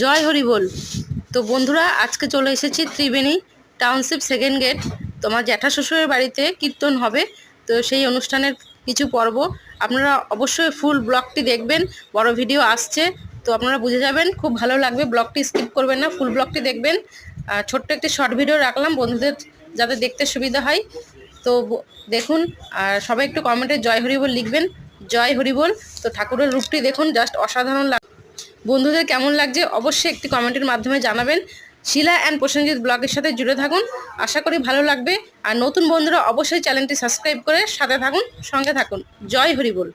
জয় হরি বল। তো বন্ধুরা, আজকে চলে এসেছি ত্রিবেণী টাউনশিপ সেকেন্ড গেট তোমার জ্যাঠা শ্বশুরের বাড়িতে কীর্তন হবে। তো সেই অনুষ্ঠানের কিছু পর্ব আপনারা অবশ্যই ফুল ব্লগটি দেখবেন। বড় ভিডিও আসছে, তো আপনারা বুঝে যাবেন। খুব ভালো লাগবে ব্লগটি স্কিপ করবেন না ফুল ব্লগটি দেখবেন। আর ছোট্ট একটি শর্ট ভিডিও রাখলাম, বন্ধুদের যাতে দেখতে সুবিধা হয়। তো দেখুন, আর সবাই একটু কমেন্টে জয় হরিবল লিখবেন। জয় হরিবল তো ঠাকুরের রূপটি দেখুন জাস্ট অসাধারণ লাগ বন্ধুদের কেমন লাগছে অবশ্যই একটি কমেন্টের মাধ্যমে জানাবেন। শিলা অ্যান্ড প্রসেনজিৎ ব্লগের সাথে জুড়ে থাকুন। আশা করি ভালো লাগবে। আর নতুন বন্ধুরা অবশ্যই চ্যানেলটি সাবস্ক্রাইব করে সাথে থাকুন, সঙ্গে থাকুন। জয় হরিবল।